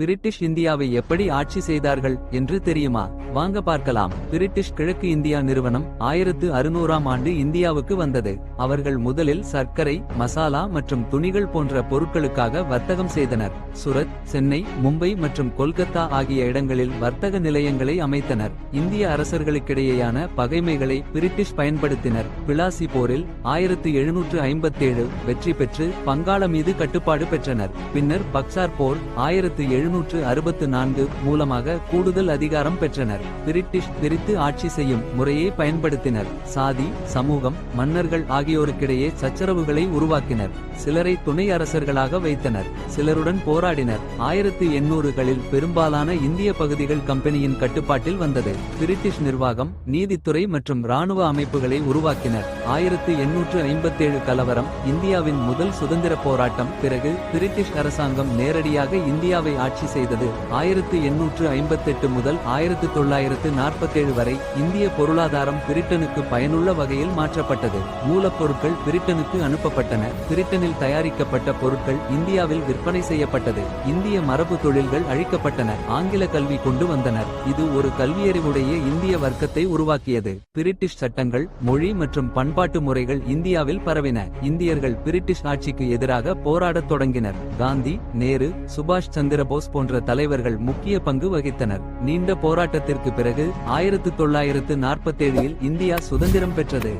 British இந்தியாவை எப்படி ஆட்சி செய்தார்கள் என்று தெரியுமா? வாங்க பார்க்கலாம். பிரிட்டிஷ் கிழக்கு இந்தியா நிறுவனம் ஆயிரத்து அறுநூறாம் ஆண்டு இந்தியாவுக்கு வந்தது. அவர்கள் முதலில் சர்க்கரை மசாலா மற்றும் துணிகள் போன்ற பொருட்களுக்காக வர்த்தகம் செய்தனர். சுரத் சென்னை மும்பை மற்றும் கொல்கத்தா ஆகிய இடங்களில் வர்த்தக நிலையங்களை அமைத்தனர். இந்திய அரசர்களுக்கிடையேயான பகைமைகளை பிரிட்டிஷ் பயன்படுத்தினர். பிளாசி போரில் ஆயிரத்து எழுநூற்று ஐம்பத்தேழு வெற்றி பெற்று பங்காள மீது கட்டுப்பாடு பெற்றனர். பின்னர் பக்சார் போர் ஆயிரத்து எழுநூற்று அறுபத்து நான்கு மூலமாக கூடுதல் அதிகாரம் பெற்றனர். பிரிட்டிஷ் பிரித்து ஆட்சி செய்யும் முறையை பயன்படுத்தினர். சாதி சமூகம் மன்னர்கள் ஆகியோருக்கிடையே சச்சரவுகளை உருவாக்கினர். சிலரை துணை அரசர்களாக வைத்தனர். சிலருடன் போராடினர். ஆயிரத்து எண்ணூறுகளில் பெரும்பாலான இந்திய பகுதிகள் கம்பெனியின் கட்டுப்பாட்டில் வந்தது. பிரிட்டிஷ் நிர்வாகம் நீதித்துறை மற்றும் இராணுவ அமைப்புகளை உருவாக்கினர். ஆயிரத்து எண்ணூற்று ஐம்பத்தேழு கலவரம் இந்தியாவின் முதல் சுதந்திர போராட்டம் பிறகு பிரிட்டிஷ் அரசாங்கம் நேரடியாக இந்தியாவை ஆட்சி செய்தது. ஆயிரத்து எண்ணூற்று ஐம்பத்தெட்டு முதல் ஆயிரத்து தொள்ளாயிரத்து நாற்பத்தேழு வரை இந்திய பொருளாதாரம் பிரிட்டனுக்கு பயனுள்ள வகையில் மாற்றப்பட்டது. மூலப்பொருட்கள் பிரிட்டனுக்கு அனுப்பப்பட்டன. பிரிட்டனில் தயாரிக்கப்பட்ட பொருட்கள் இந்தியாவில் விற்பனை செய்யப்பட்டது. இந்திய மரபு தொழில்கள் அழிக்கப்பட்டன. ஆங்கில கல்வி கொண்டு வந்தனர். இது ஒரு கல்வியறிவுடைய இந்திய வர்க்கத்தை உருவாக்கியது. பிரிட்டிஷ் சட்டங்கள் மொழி மற்றும் பண்பாட்டு முறைகள் இந்தியாவில் பரவின. இந்தியர்கள் பிரிட்டிஷ் ஆட்சிக்கு எதிராக போராடத் தொடங்கினர். காந்தி நேரு சுபாஷ் சந்திரபோஸ் போன்ற தலைவர்கள் முக்கிய பங்கு வகித்தனர். நீண்ட போராட்டத்திற்கு பிறகு ஆயிரத்து தொள்ளாயிரத்து நாற்பத்தேழில் இந்தியா சுதந்திரம் பெற்றது.